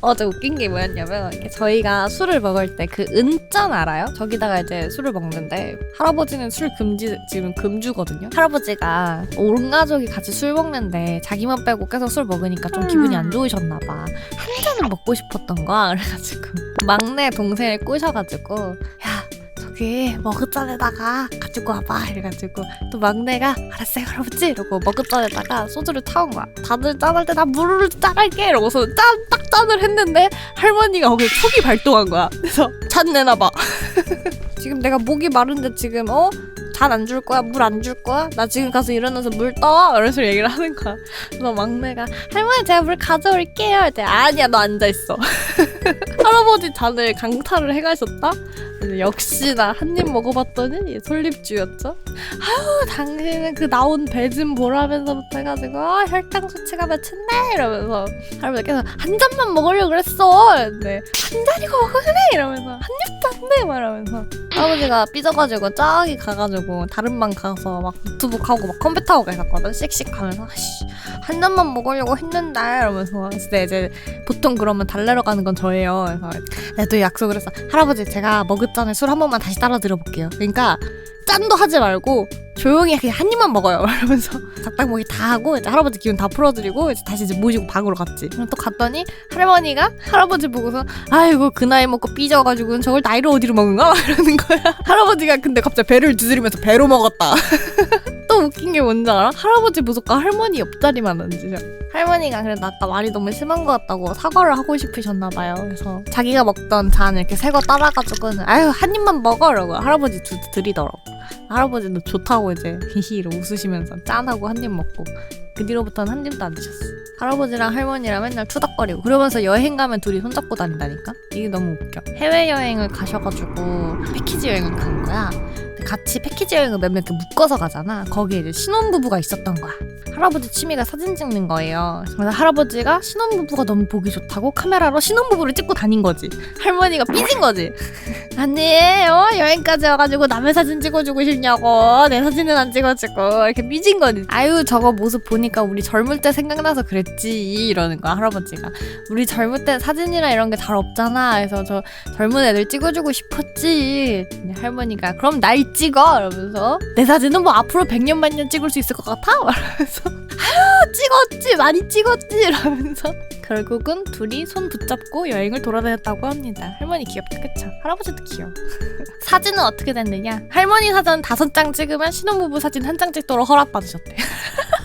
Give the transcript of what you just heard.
어제 웃긴 게 뭐였냐면 이렇게 저희가 술을 먹을 때 그 은잔 알아요? 저기다가 이제 술을 먹는데 할아버지는 술 금지 지금 금주거든요. 할아버지가 온 가족이 같이 술 먹는데 자기만 빼고 계속 술 먹으니까 좀 기분이 안 좋으셨나 봐. 한 잔은 먹고 싶었던 거야. 그래가지고 막내 동생을 꼬셔가지고 야 저기 머그잔에다가 가지고 와봐 이래가지고 또 막내가 알았어요 할아버지 이러고 머그잔에다가 소주를 타온 거야 다들 짠할 때 나 물을 짜갈게 이러고서 짠 딱 짠을 했는데 할머니가 거기 촉이 발동한 거야 그래서 잔 내놔봐 지금 내가 목이 마른데 지금 어? 잔 안 줄 거야? 물 안 줄 거야? 나 지금 가서 일어나서 물 떠와? 이러면서 얘기를 하는 거야 그래서 막내가 할머니 제가 물 가져올게요 이랬더니 아니야 너 앉아있어 할아버지 잔을 강탈을 해가셨다? 근데 역시나 한 입 먹어봤더니 솔립주였죠. 아유 당신은 그 나온 배좀 보라면서부터 해가지고 아, 혈당 수치가 몇인데 이러면서 할아버지께서 한 잔만 먹으려고 그랬어. 근데 한 잔이고 먹으래 이러면서 한 입도 안 돼. 말하면서 할아버지가 삐져가지고 저기 가가지고 다른 방 가서 막 노트북 하고 막 컴퓨터 하고 계셨거든. 씩씩하면서 아씨 한 잔만 먹으려고 했는데 이러면서 근데 이제 보통 그러면 달래러 가는 건 저예요. 그래서 내가 또 약속을 했어. 할아버지 제가 머그잔에 술 한 번만 다시 따라 드려볼게요. 그러니까 짠도 하지 말고 조용히 그냥 한 입만 먹어요. 이러면서 작당먹이 다 하고 이제 할아버지 기운 다 풀어드리고 이제 다시 이제 모시고 방으로 갔지. 그럼 또 갔더니 할머니가 할아버지 보고서 아이고 그 나이 먹고 삐져가지고 저걸 나이를 어디로 먹은가? 막 이러는 거야. 할아버지가 근데 갑자기 배를 두드리면서 배로 먹었다. 또 웃긴 게 뭔지 알아? 할아버지 무조건 할머니 옆자리만 앉으셔. 할머니가 그래도 아까 말이 너무 심한 것 같다고 사과를 하고 싶으셨나 봐요. 그래서 자기가 먹던 잔 이렇게 새 거 따라가지고는 아유 한 입만 먹어 이러고 할아버지 두 드리더라고. 할아버지도 좋다고 이제 히히로 웃으시면서 짠하고 한 입 먹고 그 뒤로부터는 한 입도 안 드셨어. 할아버지랑 할머니랑 맨날 투닥거리고 그러면서 여행 가면 둘이 손잡고 다닌다니까? 이게 너무 웃겨. 해외여행을 가셔가지고 패키지 여행을 간 거야. 같이 패키지 여행을 몇명 이렇게 묶어서 가잖아. 거기에 이제 신혼부부가 있었던 거야. 할아버지 취미가 사진 찍는 거예요. 그래서 할아버지가 신혼부부가 너무 보기 좋다고 카메라로 신혼부부를 찍고 다닌 거지. 할머니가 삐진 거지. 아니, 어, 여행까지 와가지고 남의 사진 찍어주고 싶냐고. 내 사진은 안 찍어주고. 이렇게 삐진 거지. 아유, 저거 모습 보니까 우리 젊을 때 생각나서 그랬지. 이러는 거야, 할아버지가. 우리 젊을 때 사진이나 이런 게 잘 없잖아. 그래서 저 젊은 애들 찍어주고 싶었지. 할머니가 그럼 날 찍어. 이러면서 내 사진은 뭐 앞으로 100년 만년 찍을 수 있을 것 같아? 말하면서 아유, 찍었지. 많이 찍었지. 이러면서 결국은 둘이 손 붙잡고 여행을 돌아다녔다고 합니다. 할머니 귀엽다, 그쵸? 할아버지도 귀여워. 사진은 어떻게 됐느냐? 할머니 사진 다섯 장 찍으면 신혼부부 사진 한 장 찍도록 허락받으셨대.